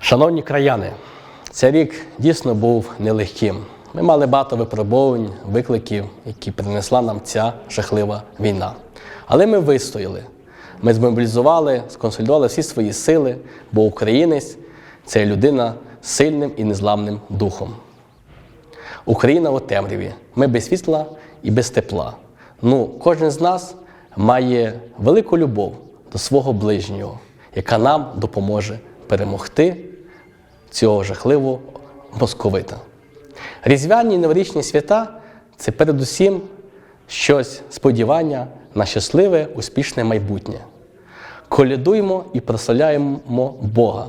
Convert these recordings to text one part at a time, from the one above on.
Шановні краяни, цей рік дійсно був нелегким. Ми мали багато випробувань, викликів, які принесла нам ця жахлива війна. Але ми вистояли. Ми змобілізували, сконсолідували всі свої сили, бо українець це людина з сильним і незламним духом. Україна у темряві. Ми без світла і без тепла. Ну, кожен з нас має велику любов до свого ближнього, яка нам допоможе перемогти цього жахливого московита. Різдвяні новорічні свята це передусім щось сподівання на щасливе, успішне майбутнє. Колядуємо і прославляємо Бога.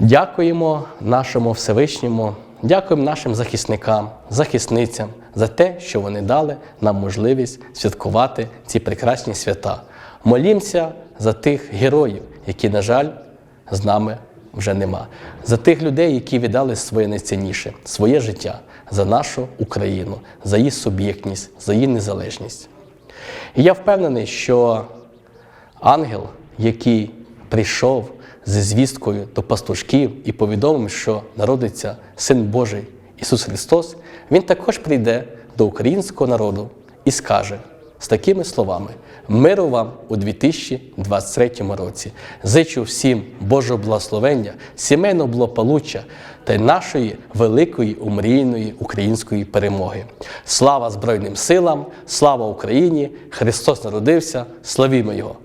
Дякуємо нашому Всевишньому, дякуємо нашим захисникам, захисницям за те, що вони дали нам можливість святкувати ці прекрасні свята. Молімося за тих героїв, які, на жаль, з нами вже нема. За тих людей, які віддали своє найцінніше, своє життя за нашу Україну, за її суб'єктність, за її незалежність. І я впевнений, що ангел, який прийшов зі звісткою до пастушків і повідомив, що народиться Син Божий Ісус Христос, Він також прийде до українського народу і скаже з такими словами: миру вам у 2023 році. Зичу всім Божого благословення, сімейного благополуччя та нашої великої умрійної української перемоги. Слава Збройним силам, слава Україні! Христос народився! Славімо Його!